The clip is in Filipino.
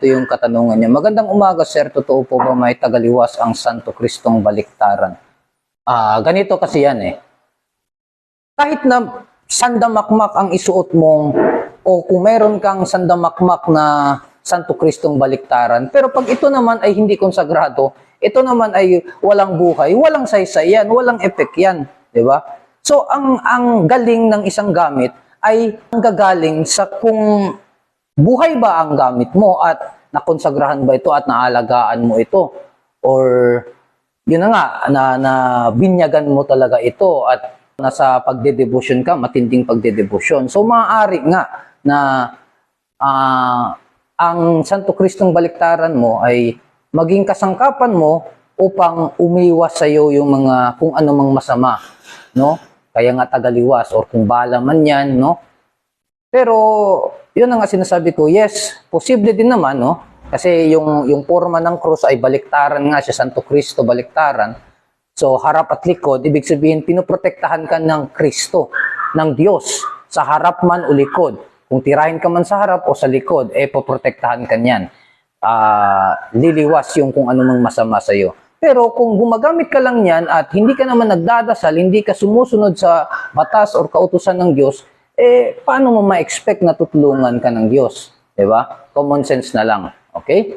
Ito yung katanungan niya. Magandang umaga, sir. Totoo po ba may tagaliwas ang Santo Kristong baliktaran? Ah, ganito kasi yan eh. Kahit na sandamakmak ang isuot mong o kung meron kang sandamakmak na Santo Kristong baliktaran, pero pag ito naman ay hindi konsagrado, ito naman ay walang buhay, walang saysay yan, walang effect yan, di ba? So ang ang galing ng isang gamit ay gagaling sa kung buhay ba ang gamit mo at nakonsagrahan ba ito at naalagaan mo ito? Or yun na nga na, na binyagan mo talaga ito at nasa pagdedebosyon ka matinding pagdedebosyon. So maaari nga na ah, ang Santo Kristong baliktaran mo ay maging kasangkapan mo upang umiwas sa iyo yung mga kung ano mang masama no? Kaya nga tagaliwas or kung bala man yan no? Pero, yun ang sinasabi ko, yes, posible din naman, no? Kasi yung, yung forma ng krus ay baliktaran nga siya, Santo Cristo baliktaran. So, harap at likod, ibig sabihin, pinoprotektahan ka ng Kristo, ng Diyos, sa harap man o likod. Kung tirahin ka man sa harap o sa likod, eh, poprotektahan ka niyan. Ah, liliwas yung kung ano mang masama sa iyo. Pero kung gumagamit ka lang niyan at hindi ka naman nagdadasal, hindi ka sumusunod sa batas or kautusan ng Diyos, eh, paano mo ma-expect na tutulungan ka ng Diyos? Di ba? Common sense na lang. Okay?